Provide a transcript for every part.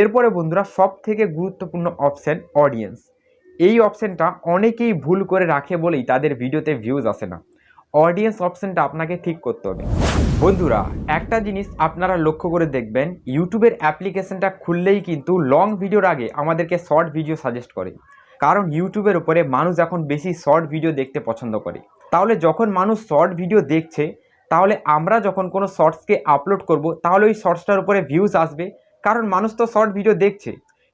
এরপরে বন্ধুরা সব থেকে গুরুত্বপূর্ণ অপশান অডিয়েন্স এই অপশানটা অনেকেই ভুল করে রাখে বলেই তাদের ভিডিওতে ভিউজ আসে না। অডিয়েন্স অপশানটা আপনাকে ঠিক করতে হবে। বন্ধুরা, একটা জিনিস আপনারা লক্ষ্য করে দেখবেন, ইউটিউবের অ্যাপ্লিকেশনটা খুললেই কিন্তু লং ভিডিওর আগে আমাদেরকে শর্ট ভিডিও সাজেস্ট করে। কারণ ইউটিউবের উপরে মানুষ এখন বেশি শর্ট ভিডিও দেখতে পছন্দ করে। তাহলে যখন মানুষ শর্ট ভিডিও দেখছে, তাহলে আমরা যখন কোনো শর্টসকে আপলোড করব, তাহলে ওই শর্টসটার উপরে ভিউজ আসবে। কারণ মানুষ তো শর্ট ভিডিও দেখছে,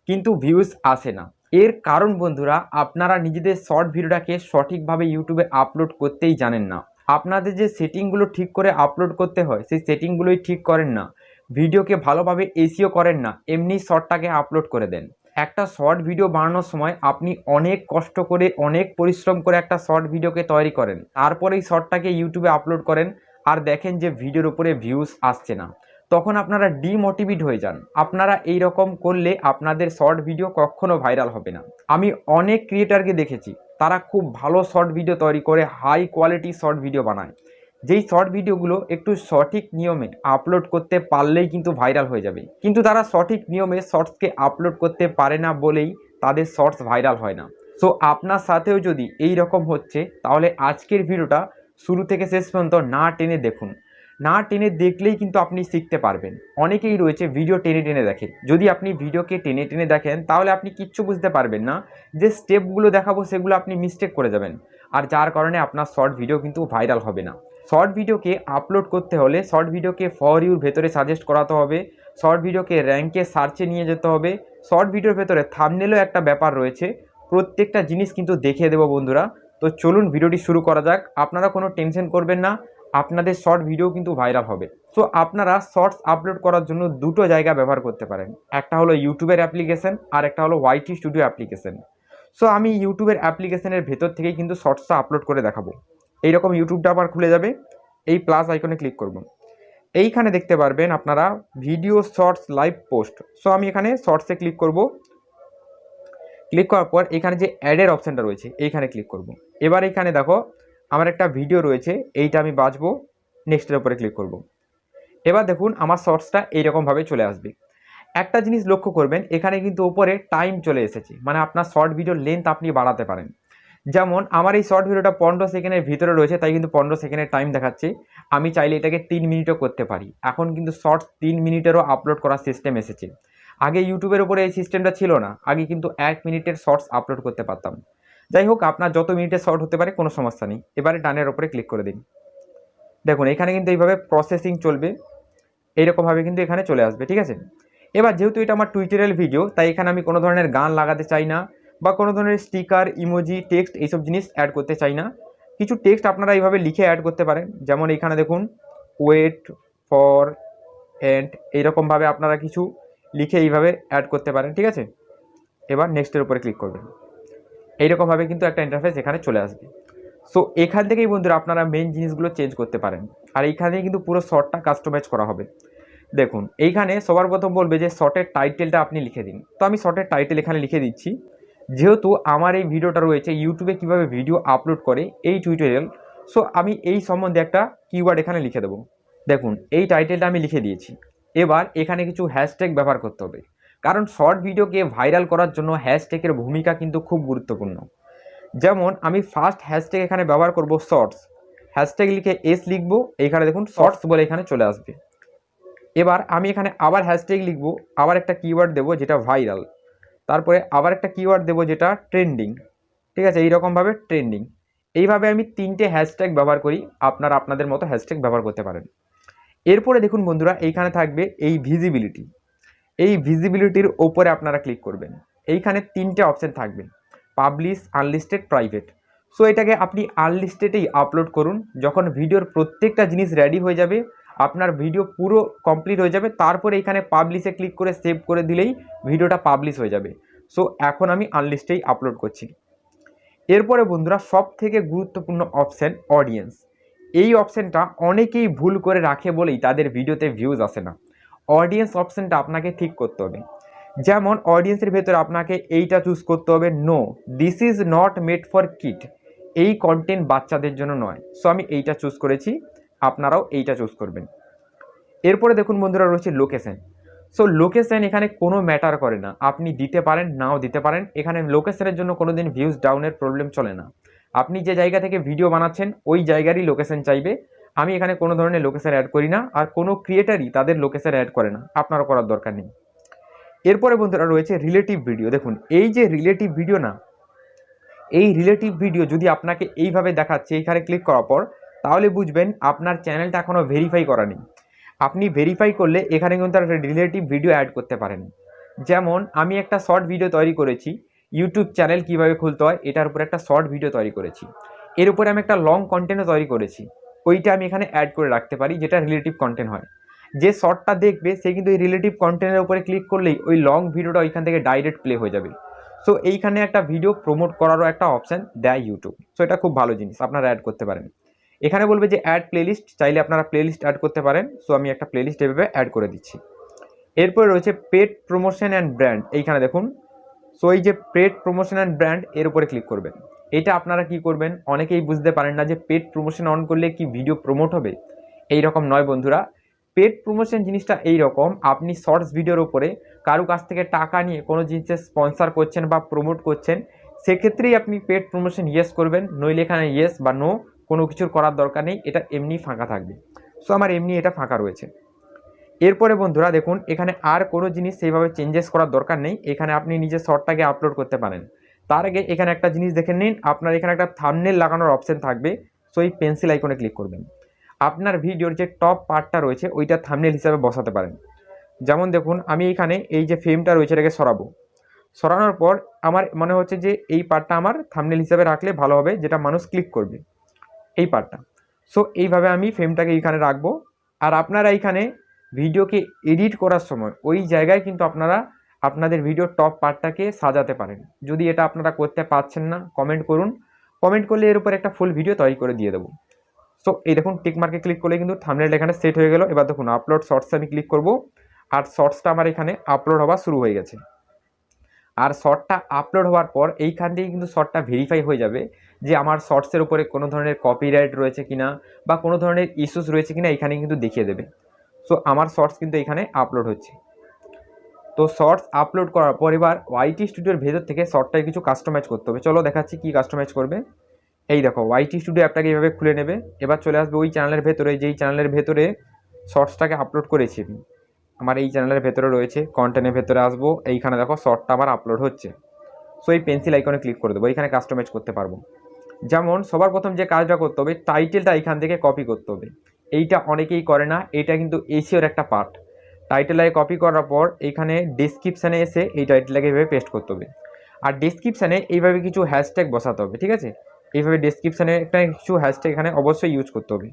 কিন্তু ভিউজ আসে না। এর কারণ বন্ধুরা, আপনারা নিজেদের শর্ট ভিডিওটাকে সঠিকভাবে ইউটিউবে আপলোড করতেই জানেন না। আপনাদের যে সেটিংগুলো ঠিক করে আপলোড করতে হয়, সেই সেটিংগুলোই ঠিক করেন না। ভিডিওকে ভালোভাবে এসিও করেন না, এমনি শর্টটাকে আপলোড করে দেন। একটা শর্ট ভিডিও বানানোর সময় আপনি অনেক কষ্ট করে, অনেক পরিশ্রম করে একটা শর্ট ভিডিওকে তৈরি করেন। তারপরে এই শর্টটাকে ইউটিউবে আপলোড করেন, আর দেখেন যে ভিডিওর উপরে ভিউজ আসছে না। তখন আপনারা ডিমোটিভেট হয়ে যান। আপনারা এই রকম করলে আপনাদের শর্ট ভিডিও কখনো ভাইরাল হবে না। আমি অনেক ক্রিয়েটারকে দেখেছি, তারা খুব ভালো শর্ট ভিডিও তৈরি করে হাই কোয়ালিটি শর্ট ভিডিও বানায়। যেই শর্ট ভিডিওগুলো একটু সঠিক নিয়মে আপলোড করতে পারলেই কিন্তু ভাইরাল হয়ে যাবে। কিন্তু তারা সঠিক নিয়মে শর্টসকে আপলোড করতে পারে না বলেই তাদের শর্টস ভাইরাল হয় না। সো আপনার সাথেও যদি এই রকম হচ্ছে, তাহলে আজকের ভিডিওটা শুরু থেকে শেষ পর্যন্ত না টেনে দেখুন। না টেনে দেখলেই কিন্তু আপনি শিখতে পারবেন। অনেকেই রয়েছে ভিডিও টেনে টেনে দেখে। যদি আপনি ভিডিওকে টেনে টেনে দেখেন, তাহলে আপনি কিচ্ছু বুঝতে পারবেন না। যে স্টেপগুলো দেখাবো, সেগুলো আপনি মিস্টেক করে যাবেন। আর যার কারণে আপনার শর্ট ভিডিও কিন্তু ভাইরাল হবে না। শর্ট ভিডিওকে আপলোড করতে হলে শর্ট ভিডিওকে ফর ইউর ভেতরে সাজেস্ট করাতে হবে। শর্ট ভিডিওকে র্যাঙ্কে সার্চে নিয়ে যেতে হবে। শর্ট ভিডিওর ভেতরে থামনেলও একটা ব্যাপার রয়েছে। প্রত্যেকটা জিনিস কিন্তু দেখিয়ে দেবো বন্ধুরা। তো চলুন ভিডিওটি শুরু করা যাক। আপনারা কোনো টেনশন করবেন না। আপনাদের শর্ট ভিডিও কিন্তু ভাইরাল হবে। সো আপনারা শর্টস আপলোড করার জন্য দুটো জায়গা ব্যবহার করতে পারেন। একটা হলো ইউটিউবের অ্যাপ্লিকেশন আর একটা হলো ওয়াইটি স্টুডিও অ্যাপ্লিকেশন সো আমি ইউটিউবের অ্যাপ্লিকেশনের ভেতর থেকেই কিন্তু শর্টসটা আপলোড করে দেখাবো। এইরকম ইউটিউবটা আবার খুলে যাবে। এই প্লাস আইকনে ক্লিক করব। এইখানে দেখতে পারবেন আপনারা video shorts live post so আমি এখানে শর্টসে ক্লিক করব। ক্লিক করার পর এখানে যে অ্যাডের অপশানটা রয়েছে, এইখানে ক্লিক করব। এবার এখানে দেখো আমার একটা ভিডিও রয়েছে, এইটা আমি বাঁচবো নেক্সটের উপরে ক্লিক করব। এবার দেখুন, আমার শর্টসটা এইরকমভাবে চলে আসবে। একটা জিনিস লক্ষ্য করবেন, এখানে কিন্তু ওপরে টাইম চলে এসেছে মানে আপনার শর্ট ভিডিওর লেন্থ আপনি বাড়াতে পারেন। যেমন, আমার এই শর্ট ভিডিওটা পনেরো সেকেন্ডের ভিতরে রয়েছে, তাই কিন্তু পনেরো সেকেন্ডের টাইম দেখাচ্ছে। আমি চাইলে এটাকে তিন মিনিটও করতে পারি। এখন কিন্তু শর্টস তিন মিনিটেরও আপলোড করার সিস্টেম এসেছে। আগে ইউটিউবের উপরে এই সিস্টেমটা ছিল না, আগে কিন্তু এক মিনিটের শর্টস আপলোড করতে পারতাম। যাই হোক আপনার যত মিনিটে শর্ট হতে পারে, কোনো সমস্যা নেই। এবারে ডানের ওপরে ক্লিক করে দিন। দেখুন, এখানে কিন্তু এইভাবে প্রসেসিং চলবে। এইরকমভাবে কিন্তু এখানে চলে আসবে, ঠিক আছে? এবার যেহেতু এটা আমার টুইটারের ভিডিও তাই এখানে আমি কোনো ধরনের গান লাগাতে চাই না বা কোনো ধরনের স্টিকার ইমোজি টেক্সট এইসব জিনিস অ্যাড করতে চাই না। কিছু টেক্সট আপনারা এইভাবে লিখে অ্যাড করতে পারেন। যেমন এখানে দেখুন ওয়েট ফর অ্যান্ড এইরকমভাবে আপনারা কিছু লিখে এইভাবে অ্যাড করতে পারেন, ঠিক আছে? এবার নেক্সটের উপরে ক্লিক করবেন। এইরকমভাবে কিন্তু একটা ইন্টারফেস এখানে চলে আসবে। সো এখান থেকেই বন্ধুরা আপনারা মেন জিনিসগুলো চেঞ্জ করতে পারেন। আর এইখানে কিন্তু পুরো শর্টটা কাস্টমাইজ করা হবে। দেখুন, এইখানে সবার প্রথম বলবে যে শর্টের টাইটেলটা আপনি লিখে দিন। তো আমি শর্টের টাইটেল এখানে লিখে দিচ্ছি। যেহেতু আমার এই ভিডিওটা রয়েছে ইউটিউবে কীভাবে ভিডিও আপলোড করে, এই টিউটোরিয়াল সো আমি এই সম্বন্ধে একটা কিওয়ার্ড এখানে লিখে দেবো। দেখুন, এই টাইটেলটা আমি লিখে দিয়েছি। এবার এখানে কিছু হ্যাশট্যাগ ব্যবহার করতে হবে। কারণ শর্ট ভিডিওকে ভাইরাল করার জন্য হ্যাশট্যাগের ভূমিকা কিন্তু খুব গুরুত্বপূর্ণ। যেমন, আমি ফার্স্ট হ্যাশট্যাগ এখানে ব্যবহার করব শর্টস। হ্যাশট্যাগ লিখে এস লিখব এইখানে দেখুন শর্টস বলে এখানে চলে আসবে। এবার আমি এখানে আবার হ্যাশট্যাগ লিখব, আবার একটা কিওয়ার্ড দেবো যেটা ভাইরাল। তারপরে আবার একটা কিওয়ার্ড দেবো যেটা ট্রেন্ডিং ঠিক আছে, এইরকমভাবে ট্রেন্ডিং এইভাবে আমি তিনটে হ্যাশট্যাগ ব্যবহার করি, আপনারা আপনাদের মতো হ্যাশট্যাগ ব্যবহার করতে পারেন। এরপরে দেখুন বন্ধুরা, এইখানে থাকবে এই ভিজিবিলিটি এই ভিজিবিলিটির ওপরে আপনারা ক্লিক করবেন। এইখানে তিনটে অপশান থাকবে পাবলিশ আনলিস্টেড প্রাইভেট সো এটাকে আপনি আনলিস্টেডেই আপলোড করুন। যখন ভিডিওর প্রত্যেকটা জিনিস রেডি হয়ে যাবে, আপনার ভিডিও পুরো কমপ্লিট হয়ে যাবে। তারপরে এখানে পাবলিশে ক্লিক করে সেভ করে দিলেই ভিডিওটা পাবলিশ হয়ে যাবে। সো এখন আমি আনলিস্টেই আপলোড করছি। এরপরে বন্ধুরা সব থেকে গুরুত্বপূর্ণ অপশান অডিয়েন্স এই অপশানটা অনেকেই ভুল করে রাখে বলেই তাদের ভিডিওতে ভিউজ আসে না। অডিয়েন্স অপশানটা আপনাকে ঠিক করতে হবে। যেমন অডিয়েন্সের ভেতরে আপনাকে এইটা চুজ করতে হবে no this is not made for kid এই কন্টেন্ট বাচ্চাদের জন্য নয়। সো আমি এইটা চুজ করেছি, আপনারাও এইটা চুজ করবেন। এরপরে দেখুন বন্ধুরা, রয়েছে লোকেশন সো লোকেশন এখানে কোনো ম্যাটার করে না। আপনি দিতে পারেন, নাও দিতে পারেন। এখানে লোকেশনের জন্য কোনো দিন ভিউজ ডাউনের প্রবলেম চলে না। আপনি যে জায়গা থেকে ভিডিও বানাচ্ছেন, ওই জায়গারই লোকেশন চাইবে। আমি এখানে কোনো ধরনের লোকেশন অ্যাড করি না আর কোনো ক্রিয়েটারই তাদের লোকেশন অ্যাড করে না। আপনারও করার দরকার নেই। এরপরে বন্ধুরা রয়েছে রিলেটিভ ভিডিও দেখুন, এই যে রিলেটিভ ভিডিও না, এই রিলেটিভ ভিডিও যদি আপনাকে এইভাবে দেখাচ্ছে, এইখানে ক্লিক করার পর, তাহলে বুঝবেন আপনার চ্যানেলটা এখনও ভেরিফাই করা নেই। আপনি ভেরিফাই করলে এখানে কিন্তু একটা রিলেটিভ ভিডিও অ্যাড করতে পারেন। যেমন, আমি একটা শর্ট ভিডিও তৈরি করেছি ইউটিউব চ্যানেল কীভাবে খুলতে হয়, এটার উপর একটা শর্ট ভিডিও তৈরি করেছি। এর উপরে আমি একটা লং কন্টেন্টও তৈরি করেছি। ওইটা আমি এখানে অ্যাড করে রাখতে পারি, যেটা রিলেটিভ কন্টেন্ট হয়। যে শর্টটা দেখবে, সে কিন্তু এই রিলেটিভ কন্টেন্টের উপরে ক্লিক করলেই ওই লং ভিডিওটা ওইখান থেকে ডাইরেক্ট প্লে হয়ে যাবে। সো এইখানে একটা ভিডিও প্রমোট করারও একটা অপশান দেয় ইউটিউব সো এটা খুব ভালো জিনিস, আপনারা অ্যাড করতে পারেন। এখানে বলবে যে অ্যাড প্লেলিস্ট চাইলে আপনারা প্লেলিস্ট অ্যাড করতে পারেন। সো আমি একটা প্লেলিস্ট এভাবে অ্যাড করে দিচ্ছি। এরপরে রয়েছে পেড প্রমোশন অ্যান্ড ব্র্যান্ড এইখানে দেখুন। সো এই যে পেড প্রমোশন অ্যান্ড ব্র্যান্ড এর উপরে ক্লিক করবেন। এটা আপনারা কি করবেন? অনেকেই বুঝতে পারেন না যে পেড প্রমোশন অন করলে কি ভিডিও প্রমোট হবে? এই রকম নয় বন্ধুরা। পেড প্রমোশন জিনিসটা এই রকম আপনি শর্টস ভিডিওর উপরে কারও কাছ থেকে টাকা নিয়ে কোনো জিনিসের স্পন্সার করছেন বা প্রমোট করছেন, সেক্ষেত্রেই আপনি পেড প্রমোশন ইয়েস করবেন, নইলে এখানে ইয়েস বা নো কোনো কিছুর করার দরকার নেই, এটা এমনি ফাঁকা থাকবে। সো আমার এমনি এটা ফাঁকা রয়েছে। এরপরে বন্ধুরা দেখুন, এখানে আর কোনো জিনিস সেইভাবে চেঞ্জেস করার দরকার নেই, এখানে আপনি নিজের শর্টটাকে আপলোড করতে পারেন। তার আগে এখানে একটা জিনিস দেখে নিন। আপনার এখানে একটা থামনেল লাগানোর অপশন থাকবে। সো এই পেন্সিল আইকনে ক্লিক করবেন। আপনার ভিডিওর যে টপ পার্টটা রয়েছে, ওইটা থামনেল হিসাবে বসাতে পারেন। যেমন দেখুন, আমি এখানে এই যে ফ্রেমটা রয়েছে, এটাকে সরাবো। সরানোর পর আমার মনে হচ্ছে যে এই পার্টটা আমার থামনেল হিসাবে রাখলে ভালো হবে, যেটা মানুষ ক্লিক করবে। এই পার্টটা সো এইভাবে আমি ফ্রেমটাকে এইখানে রাখব। আর আপনারা এইখানে ভিডিওকে এডিট করার সময়, ওই জায়গায় কিন্তু আপনারা আপনাদের ভিডিওর টপ পার্টটাকে সাজাতে পারেন। যদি এটা আপনারা করতে পারছেন না কমেন্ট করুন। কমেন্ট করলে এর উপর একটা ফুল ভিডিও তৈরি করে দিয়ে দেবো। সো এই দেখুন টিক মার্কে ক্লিক করলে কিন্তু থামনেলটা এখানে সেট হয়ে গেল। এবার দেখুন আপলোড শর্টসে আমি ক্লিক করব। আর শর্টসটা আমার এখানে আপলোড হওয়া শুরু হয়ে গেছে। আর শর্টটা আপলোড হওয়ার পর এইখান থেকে কিন্তু শর্টটা ভেরিফাই হয়ে যাবে যে আমার শর্টসের উপরে কোনো ধরনের কপিরাইট রয়েছে কিনা বা কোনো ধরনের ইস্যুস রয়েছে কিনা এখানে কিন্তু দেখিয়ে দেবে। সো আমার শর্টস কিন্তু এখানে আপলোড হচ্ছে। তো শর্টস আপলোড করার পর এবার ওয়াইটি স্টুডিওর ভেতর থেকে শর্টটায় কিছু কাস্টমাইজ করতে হবে। চলো দেখাচ্ছি কি কাস্টমাইজ করবে। এই দেখো ওয়াইটি স্টুডিও অ্যাপটাকে এইভাবে খুলে নেবে। এবার চলে আসবে ওই চ্যানেলের ভেতরে, যেই চ্যানেলের ভেতরে শর্টসটাকে আপলোড করেছি। আমি আমার এই চ্যানেলের ভেতরে রয়েছে কন্টেন্টের ভেতরে আসব। এইখানে দেখো শর্টটা আমার আপলোড হচ্ছে। সো এই পেন্সিল আইকনে ক্লিক করে দেবো। এইখানে কাস্টমাইজ করতে পারব। যেমন সবার প্রথম যে কাজটা করতে হবে টাইটেলটা এইখান থেকে কপি করতে হবে। এইটা অনেকেই করে না, এটা কিন্তু এসিওর একটা পার্ট টাইটেলায় কপি করার পর এখানে ডিসক্রিপশানে এসে এই টাইটেল টাইটেলটাকে এইভাবে পেস্ট করতে হবে। আর ডিসক্রিপশানে এইভাবে কিছু হ্যাশট্যাগ বসাতে হবে, ঠিক আছে? এইভাবে ডিসক্রিপশানে একটা কিছু হ্যাশট্যাগ এখানে অবশ্যই ইউজ করতে হবে।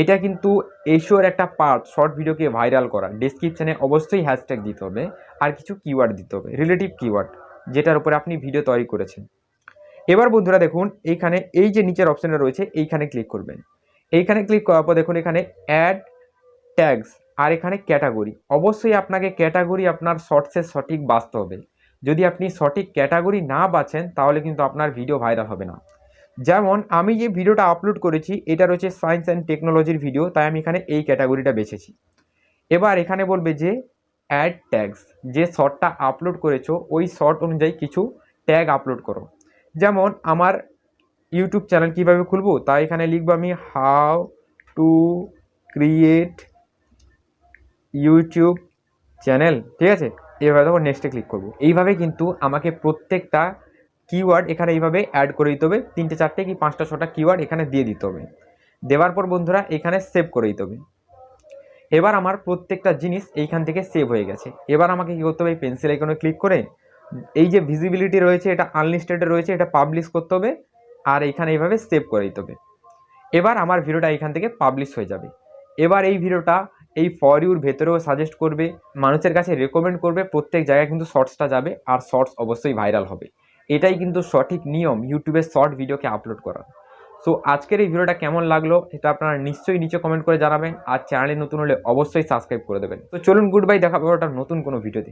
এটা কিন্তু এশোর একটা পার্ট শর্ট ভিডিওকে ভাইরাল করা। ডিসক্রিপশানে অবশ্যই হ্যাশট্যাগ দিতে হবে, আর কিছু কিওয়ার্ড দিতে হবে রিলেটিভ কিওয়ার্ড যেটার উপরে আপনি ভিডিও তৈরি করেছেন। এবার বন্ধুরা দেখুন এইখানে এই যে নিচের অপশানটা রয়েছে, এইখানে ক্লিক করবেন। এইখানে ক্লিক করার পর দেখুন, এখানে অ্যাড ট্যাগস আর এখানে ক্যাটাগরি অবশ্যই আপনাকে ক্যাটাগরি আপনার শর্টসের সঠিক বাঁচতে হবে। যদি আপনি সঠিক ক্যাটাগরি না বাছেন তাহলে কিন্তু আপনার ভিডিও ভাইরাল হবে না। যেমন, আমি যে ভিডিওটা আপলোড করেছি, এটা রয়েছে সায়েন্স অ্যান্ড টেকনোলজির ভিডিও তাই আমি এখানে এই ক্যাটাগরিটা বেছেছি। এবার এখানে বলবে যে অ্যাড ট্যাগস যে শর্টটা আপলোড করেছ, ওই শর্ট অনুযায়ী কিছু ট্যাগ আপলোড করো। যেমন, আমার ইউটিউব চ্যানেল কীভাবে খুলবো তাই এখানে লিখব আমি how to create YouTube channel ঠিক আছে? এভাবে তখন নেক্সটে ক্লিক করব। এইভাবে কিন্তু আমাকে প্রত্যেকটা কিওয়ার্ড এখানে এইভাবে অ্যাড করে দিতে হবে। তিনটে, চারটে কি পাঁচটা, ছটা কিওয়ার্ড এখানে দিয়ে দিতে হবে। দেওয়ার পর বন্ধুরা এখানে সেভ করে দিতে হবে। এবার আমার প্রত্যেকটা জিনিস এইখান থেকে সেভ হয়ে গেছে। এবার আমাকে কী করতে হবে? পেন্সিল আইকনে ক্লিক করে এই যে ভিজিবিলিটি রয়েছে, এটা আনলিস্টেডে রয়েছে, এটা পাবলিশ করতে হবে আর এইখানে এইভাবে সেভ করে দিতে হবে। এবার আমার ভিডিওটা এখান থেকে পাবলিশ হয়ে যাবে। এবার এই ভিডিওটা এই ফর ইউর ভেতরেও সাজেস্ট করবে, মানুষের কাছে রেকমেন্ড করবে, প্রত্যেক জায়গায় কিন্তু শর্টসটা যাবে আর শর্টস অবশ্যই ভাইরাল হবে। এটাই কিন্তু সঠিক নিয়ম ইউটিউবে শর্ট ভিডিওকে আপলোড করার। সো আজকের এই ভিডিওটা কেমন লাগল সেটা আপনারা নিশ্চয়ই নিচে কমেন্ট করে জানাবেন। আর চ্যানেলে নতুন হলে অবশ্যই সাবস্ক্রাইব করে দেবেন। তো চলুন গুড বাই দেখা পাবো ওটা নতুন কোনো ভিডিওতে